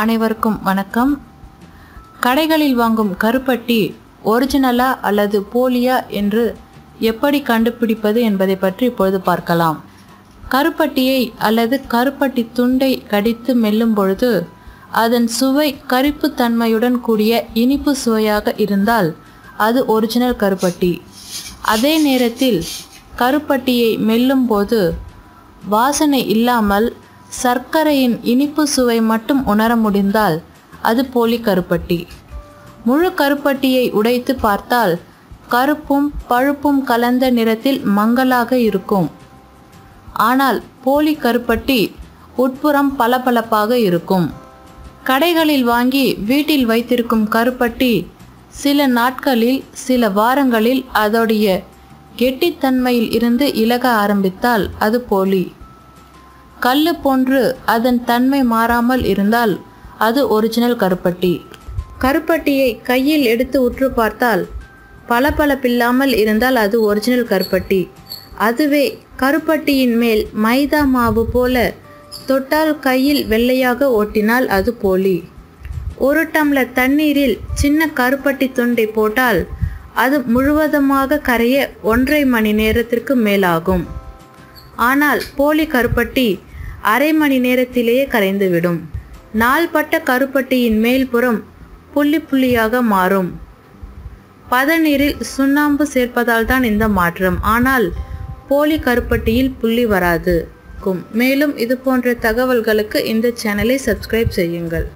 அனைவருக்கும் வணக்கம். கடைகளில் வாங்கும் கருப்பட்டி ஒரிஜினலா அல்லது போலியா என்று எப்படி கண்டுபிடிப்பது என்பதை பற்றி இப்பொழுது பார்க்கலாம். கருப்பட்டியை அல்லது கருப்பட்டி துண்டை கடித்து மெல்லும் பொழுது அதன் சுவை கரிப்பு தன்மையுடன் கூடிய இனிப்பு சுவையாக இருந்தால் அது ஒரிஜினல் கருப்பட்டி. அதே நேரத்தில் கருப்பட்டியை மெல்லும் போது வாசனை இல்லாமல் சர்க்கரையின் இனிப்பு சுவை மட்டும் உணர முடிந்தால் அது போலி கருப்பட்டி. முழு கருப்பட்டியை உடைத்து பார்த்தால் கருப்பும் பழுப்பும் கலந்த நிறத்தில் மங்கலாக இருக்கும். ஆனால் போலி கருப்பட்டி உட்புறம் பளபளப்பாக இருக்கும். கடைகளில் வாங்கி வீட்டில் வைத்திருக்கும் கருப்பட்டி சில நாட்களில் சில வாரங்களில் அதோடைய கெட்டித்தன்மையில் இருந்து இலக ஆரம்பித்தால் அது போலி. கல்லு போன்று அதன் தன்மை மாறாமல் இருந்தால் அது ஒரிஜினல் கருப்பட்டி. கருப்பட்டியை கையில் எடுத்து உற்று பார்த்தால் பளபளப்பில்லாமல் இருந்தால் அது ஒரிஜினல் கருப்பட்டி. அதுவே கருப்பட்டியின் மேல் மைதா மாவு போல தொட்டால் கையில் வெள்ளையாக ஒட்டினால் அது போலி. ஒரு டம்ளர் தண்ணீரில் சின்ன கருப்பட்டி துண்டை போட்டால் அது முழுவதுமாக கரைய ஒன்றரை மணி நேரத்திற்கு மேலாகும். ஆனால் போலி கருப்பட்டி அரை மணி நேரத்திலேயே கரைந்துவிடும். நாள்பட்ட கருப்பட்டியின் மேல்புறம் புள்ளி புள்ளியாக மாறும். பதநீரில் சுண்ணாம்பு சேர்ப்பதால் தான் இந்த மாற்றம். ஆனால் போலி கருப்பட்டியில் புள்ளி வராது மேலும் இது போன்ற தகவல்களுக்கு இந்த சேனலை சப்ஸ்கிரைப் செய்யுங்கள்.